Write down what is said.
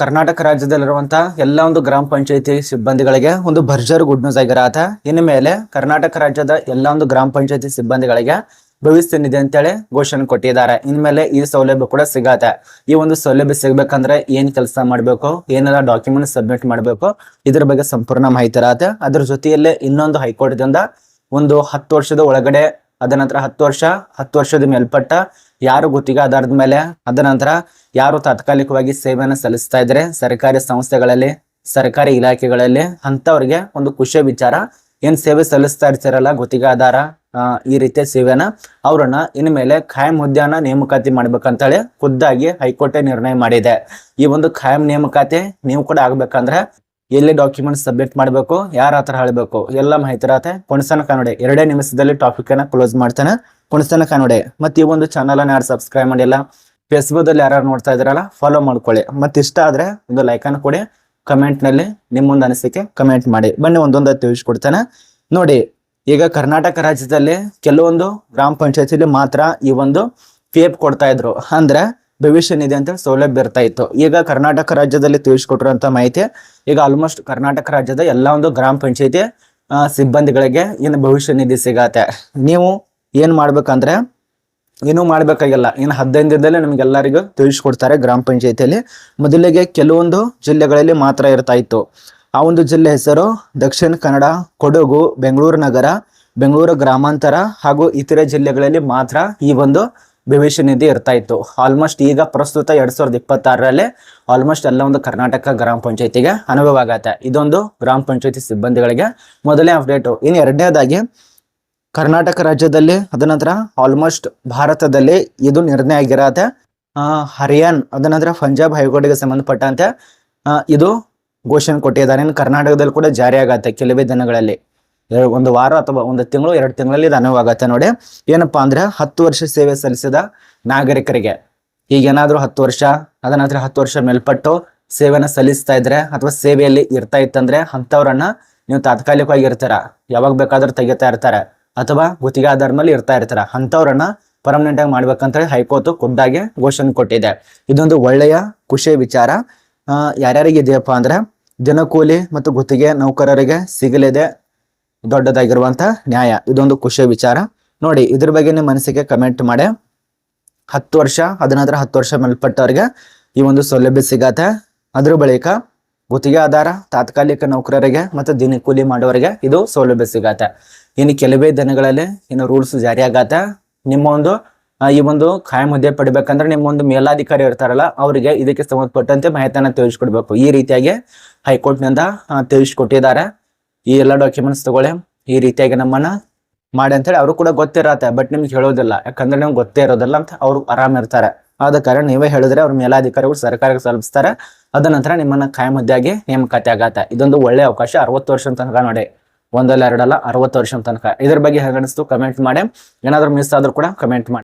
ಕರ್ನಾಟಕ ರಾಜ್ಯದಲ್ಲಿರುವಂತಹ ಎಲ್ಲ ಒಂದು ಗ್ರಾಮ ಪಂಚಾಯತಿ ಸಿಬ್ಬಂದಿಗಳಿಗೆ ಒಂದು ಭರ್ಜರ್ ಗುಡ್ ನ್ಯೂಸ್ ಆಗಿರತ್ತ ಇನ್ನು ಮೇಲೆ ಕರ್ನಾಟಕ ರಾಜ್ಯದ ಎಲ್ಲ ಒಂದು ಗ್ರಾಮ ಪಂಚಾಯತಿ ಸಿಬ್ಬಂದಿಗಳಿಗೆ ಭವಿಷ್ಯ ನಿಧಿ ಅಂತೇಳಿ ಘೋಷಣೆ ಕೊಟ್ಟಿದ್ದಾರೆ. ಇನ್ಮೇಲೆ ಈ ಸೌಲಭ್ಯ ಕೂಡ ಸಿಗತ್ತೆ. ಈ ಒಂದು ಸೌಲಭ್ಯ ಸಿಗ್ಬೇಕಂದ್ರೆ ಏನ್ ಕೆಲಸ ಮಾಡ್ಬೇಕು, ಏನೆಲ್ಲ ಡಾಕ್ಯುಮೆಂಟ್ ಸಬ್ಮಿಟ್ ಮಾಡ್ಬೇಕು, ಇದ್ರ ಬಗ್ಗೆ ಸಂಪೂರ್ಣ ಮಾಹಿತಿ ಇರತ್ತೆ. ಅದ್ರ ಜೊತೆಯಲ್ಲೇ ಇನ್ನೊಂದು ಹೈಕೋರ್ಟ್ದಿಂದ ಒಂದು ಹತ್ತು ವರ್ಷದ ಒಳಗಡೆ, ಅದ ನಂತರ ಹತ್ತು ವರ್ಷ, ಹತ್ತು ವರ್ಷದ ಮೇಲ್ಪಟ್ಟ ಯಾರು ಗುತ್ತಿಗೆ ಆಧಾರದ ಮೇಲೆ, ಅದ ನಂತರ ಯಾರು ತಾತ್ಕಾಲಿಕವಾಗಿ ಸೇವೆಯನ್ನು ಸಲ್ಲಿಸ್ತಾ ಇದ್ರೆ, ಸರ್ಕಾರಿ ಸಂಸ್ಥೆಗಳಲ್ಲಿ, ಸರ್ಕಾರಿ ಇಲಾಖೆಗಳಲ್ಲಿ ಅಂತವ್ರಿಗೆ ಒಂದು ಖುಷಿಯ ವಿಚಾರ, ಏನ್ ಸೇವೆ ಸಲ್ಲಿಸ್ತಾ ಇರ್ತಾರಲ್ಲ, ಗುತ್ತಿಗೆ ಆಧಾರ ಈ ರೀತಿಯ ಸೇವೆನ ಅವ್ರನ್ನ ಇನ್ಮೇಲೆ ಖಾಯಂ ಹುದ್ದೆಯನ್ನ ನೇಮಕಾತಿ ಮಾಡ್ಬೇಕಂತೇಳಿ ಖುದ್ದಾಗಿ ಹೈಕೋರ್ಟ್ ನಿರ್ಣಯ ಮಾಡಿದೆ. ಈ ಒಂದು ಖಾಯಂ ನೇಮಕಾತಿ ನೀವು ಕೂಡ ಆಗ್ಬೇಕಂದ್ರೆ ಎಲ್ಲಿ ಡಾಕ್ಯುಮೆಂಟ್ ಸಬ್ಮಿಟ್ ಮಾಡಬೇಕು, ಯಾರ ಹತ್ರ ಹೇಳಬೇಕು, ಎಲ್ಲ ಮಾಹಿತಿ ಇರತ್ತೆ. ಪುಣಸನ ಕನ್ನಡ, ಎರಡೇ ನಿಮಿಷದಲ್ಲಿ ಟಾಪಿಕ್ ಅನ್ನ ಕ್ಲೋಸ್ ಮಾಡ್ತಾನೆ. ಪುಣಸನ ಕನ್ನಡ, ಮತ್ತೆ ಈ ಒಂದು ಚಾನಲ್ ಅನ್ನ ಯಾರು ಸಬ್ಸ್ಕ್ರೈಬ್ ಮಾಡಿಲ್ಲ ಫೇಸ್ಬುಕ್ ಅಲ್ಲಿ ಯಾರು ನೋಡ್ತಾ ಇದ್ರಲ್ಲ ಫಾಲೋ ಮಾಡ್ಕೊಳ್ಳಿ. ಮತ್ತೆ ಇಷ್ಟ ಆದ್ರೆ ಒಂದು ಲೈಕ್ ಅನ್ನು ಕೊಡಿ ಕಮೆಂಟ್ನಲ್ಲಿ ನಿಮ್ಮೊಂದು ಅನಿಸಿಕೆ ಕಮೆಂಟ್ ಮಾಡಿ. ಬನ್ನಿ ಒಂದೊಂದು ತಿಳಿಸ್ಕೊಡ್ತಾನೆ. ನೋಡಿ, ಈಗ ಕರ್ನಾಟಕ ರಾಜ್ಯದಲ್ಲಿ ಕೆಲವೊಂದು ಗ್ರಾಮ ಪಂಚಾಯತಿಲಿ ಮಾತ್ರ ಈ ಒಂದು ಪಿ ಎಫ್ ಕೊಡ್ತಾ ಇದ್ರು. ಅಂದ್ರೆ ಭವಿಷ್ಯ ನಿಧಿ ಅಂತ ಸೌಲಭ್ಯ ಇರ್ತಾ ಇತ್ತು. ಈಗ ಕರ್ನಾಟಕ ರಾಜ್ಯದಲ್ಲಿ ತಿಳಿಸ್ಕೊಟ್ಟಿರುವಂತ ಮಾಹಿತಿ, ಈಗ ಆಲ್ಮೋಸ್ಟ್ ಕರ್ನಾಟಕ ರಾಜ್ಯದ ಎಲ್ಲ ಒಂದು ಗ್ರಾಮ ಪಂಚಾಯತಿ ಸಿಬ್ಬಂದಿಗಳಿಗೆ ಇನ್ನು ಭವಿಷ್ಯ ನಿಧಿ ಸಿಗತ್ತೆ. ನೀವು ಏನ್ ಮಾಡ್ಬೇಕಂದ್ರೆ ಏನೂ ಮಾಡ್ಬೇಕಾಗಿಲ್ಲ. ಇನ್ನು ಹದಿನೈದು ದಿನದಲ್ಲಿ ನಮಗೆಲ್ಲರಿಗೂ ತಿಳಿಸ್ಕೊಡ್ತಾರೆ ಗ್ರಾಮ ಪಂಚಾಯತಿಯಲ್ಲಿ. ಮೊದಲಿಗೆ ಕೆಲವೊಂದು ಜಿಲ್ಲೆಗಳಲ್ಲಿ ಮಾತ್ರ ಇರ್ತಾ ಇತ್ತು. ಆ ಒಂದು ಜಿಲ್ಲೆ ಹೆಸರು ದಕ್ಷಿಣ ಕನ್ನಡ, ಕೊಡಗು, ಬೆಂಗಳೂರು ನಗರ, ಬೆಂಗಳೂರು ಗ್ರಾಮಾಂತರ ಹಾಗೂ ಇತರೆ ಜಿಲ್ಲೆಗಳಲ್ಲಿ ಮಾತ್ರ ಈ ಒಂದು ಭವಿಷ್ಯ ನಿಧಿ ಇರ್ತಾ ಇತ್ತು. ಆಲ್ಮೋಸ್ಟ್ ಈಗ ಪ್ರಸ್ತುತ ಎರಡ್ ಸಾವಿರದ ಇಪ್ಪತ್ತಾರರಲ್ಲಿ ಆಲ್ಮೋಸ್ಟ್ ಎಲ್ಲ ಒಂದು ಕರ್ನಾಟಕ ಗ್ರಾಮ ಪಂಚಾಯತಿಗೆ ಅನುಭವ ಆಗತ್ತೆ. ಇದೊಂದು ಗ್ರಾಮ ಪಂಚಾಯತಿ ಸಿಬ್ಬಂದಿಗಳಿಗೆ ಮೊದಲನೇ ಅಪ್ಡೇಟು ಇನ್ನು ಎರಡನೇದಾಗಿ ಕರ್ನಾಟಕ ರಾಜ್ಯದಲ್ಲಿ ಅದನಂತರ ಆಲ್ಮೋಸ್ಟ್ ಭಾರತದಲ್ಲಿ ಇದು ನಿರ್ಣಯ ಆಗಿರತ್ತೆ. ಹರಿಯಾಣ ಅದನಂತರ ಪಂಜಾಬ್ ಹೈಕೋರ್ಟ್ಗೆ ಸಂಬಂಧಪಟ್ಟಂತೆ ಇದು ಘೋಷಣೆ ಕೊಟ್ಟಿದ್ದಾರೆ. ಕರ್ನಾಟಕದಲ್ಲಿ ಕೂಡ ಜಾರಿ ಆಗತ್ತೆ ಕೆಲವೇ ದಿನಗಳಲ್ಲಿ. ಒಂದು ವಾರ ಅಥವಾ ಒಂದು ತಿಂಗಳು, ಎರಡು ತಿಂಗಳಲ್ಲಿ ಇದು ಅನುವಾಗತ್ತೆ ನೋಡಿ. ಏನಪ್ಪಾ ಅಂದ್ರೆ ಹತ್ತು ವರ್ಷ ಸೇವೆ ಸಲ್ಲಿಸಿದ ನಾಗರಿಕರಿಗೆ. ಈಗ ಏನಾದ್ರೂ ಹತ್ತು ವರ್ಷ ಅದ ಹತ್ತು ವರ್ಷ ಮೇಲ್ಪಟ್ಟು ಸೇವೆನ ಸಲ್ಲಿಸ್ತಾ ಇದ್ರೆ ಅಥವಾ ಸೇವೆಯಲ್ಲಿ ಇರ್ತಾ ಇತ್ತಂದ್ರೆ ಅಂಥವ್ರನ್ನ ನೀವು ತಾತ್ಕಾಲಿಕವಾಗಿ ಇರ್ತಾರ. ಯಾವಾಗ ಬೇಕಾದ್ರೂ ತೆಗಿತಾ ಇರ್ತಾರೆ. ಅಥವಾ ಗುತ್ತಿಗೆ ಆಧಾರ ಮೇಲೆ ಇರ್ತಾ ಇರ್ತಾರ. ಅಂಥವ್ರನ್ನ ಪರ್ಮನೆಂಟ್ ಆಗಿ ಮಾಡ್ಬೇಕಂತ ಹೈಕೋರ್ಟ್ ಖುದ್ದಾಗಿ ಘೋಷಣೆ ಕೊಟ್ಟಿದೆ. ಇದೊಂದು ಒಳ್ಳೆಯ ಖುಷಿಯ ವಿಚಾರ. ಯಾರ್ಯಾರಿಗೆ ಇದೆಯಪ್ಪ ಅಂದ್ರೆ ದಿನಕೂಲಿ ಮತ್ತು ಗುತ್ತಿಗೆ ನೌಕರರಿಗೆ ಸಿಗಲಿದೆ. ದೊಡ್ಡದಾಗಿರುವಂತ ನ್ಯಾಯ. ಇದೊಂದು ಖುಷಿಯ ವಿಚಾರ. ನೋಡಿ, ಇದ್ರ ಬಗ್ಗೆ ನಿಮ್ಮ ಮನಸ್ಸಿಗೆ ಕಮೆಂಟ್ ಮಾಡಿ. ಹತ್ತು ವರ್ಷ ಅದನಂತರ ಹತ್ತು ವರ್ಷ ಮೇಲ್ಪಟ್ಟವ್ರಿಗೆ ಈ ಒಂದು ಸೌಲಭ್ಯ ಸಿಗತ್ತೆ. ಅದ್ರ ಬಳಿಕ ಗುತ್ತಿಗೆ ಆಧಾರ, ತಾತ್ಕಾಲಿಕ ನೌಕರರಿಗೆ ಮತ್ತು ದಿನ ಕೂಲಿ ಮಾಡೋರಿಗೆ ಇದು ಸೌಲಭ್ಯ ಸಿಗತ್ತೆ. ಇನ್ನು ಕೆಲವೇ ದಿನಗಳಲ್ಲಿ ಇನ್ನು ರೂಲ್ಸ್ ಜಾರಿ ಆಗತ್ತೆ. ನಿಮ್ಮ ಒಂದು ಈ ಒಂದು ಖಾಯಂ ಹುದ್ದೆ ಪಡಿಬೇಕಂದ್ರೆ ನಿಮ್ಮ ಒಂದು ಮೇಲಾಧಿಕಾರಿ ಇರ್ತಾರಲ್ಲ, ಅವರಿಗೆ ಇದಕ್ಕೆ ಸಂಬಂಧಪಟ್ಟಂತೆ ಮಾಹಿತಿಯನ್ನು ತಿಳಿಸ್ಕೊಡ್ಬೇಕು. ಈ ರೀತಿಯಾಗಿ ಹೈಕೋರ್ಟ್ನಿಂದ ತಿಳಿಸ್ಕೊಟ್ಟಿದ್ದಾರೆ. ಈ ಎಲ್ಲ ಡಾಕ್ಯುಮೆಂಟ್ಸ್ ತಗೊಳ್ಳಿ, ಈ ರೀತಿಯಾಗಿ ನಮ್ಮನ್ನ ಮಾಡಿ ಅಂತೇಳಿ ಅವರು ಕೂಡ ಗೊತ್ತಿರತ್ತೆ ಬಟ್ ನಿಮ್ಗೆ ಹೇಳೋದಿಲ್ಲ. ಯಾಕಂದ್ರೆ ನಿಮ್ಗೆ ಗೊತ್ತೇ ಇರೋದಿಲ್ಲ ಅಂತ ಅವ್ರು ಆರಾಮ್ ಇರ್ತಾರೆ. ಆದ ಕಾರಣ ನೀವೇ ಹೇಳಿದ್ರೆ ಅವ್ರ ಮೇಲಾಧಿಕಾರಿಗಳು ಸರ್ಕಾರಕ್ಕೆ ತಲುಪಿಸ್ತಾರೆ ಅದ ನಂತರ ನಿಮ್ಮನ್ನ ಕಾಯಂ ಹುದ್ದೆಯಾಗಿ ನೇಮಕಾತಿ ಆಗತ್ತೆ. ಇದೊಂದು ಒಳ್ಳೆ ಅವಕಾಶ, ಅರವತ್ತು ವರ್ಷ ತನಕ ನೋಡಿ. ಒಂದಲ್ಲ ಎರಡಲ್ಲ, ಅರವತ್ತು ವರ್ಷ ತನಕ. ಇದ್ರ ಬಗ್ಗೆ ಹೆಗಣಿಸ್ತು ಕಮೆಂಟ್ ಮಾಡಿ. ಏನಾದ್ರು ಮಿಸ್ ಆದ್ರೂ ಕೂಡ ಕಮೆಂಟ್ ಮಾಡಿ.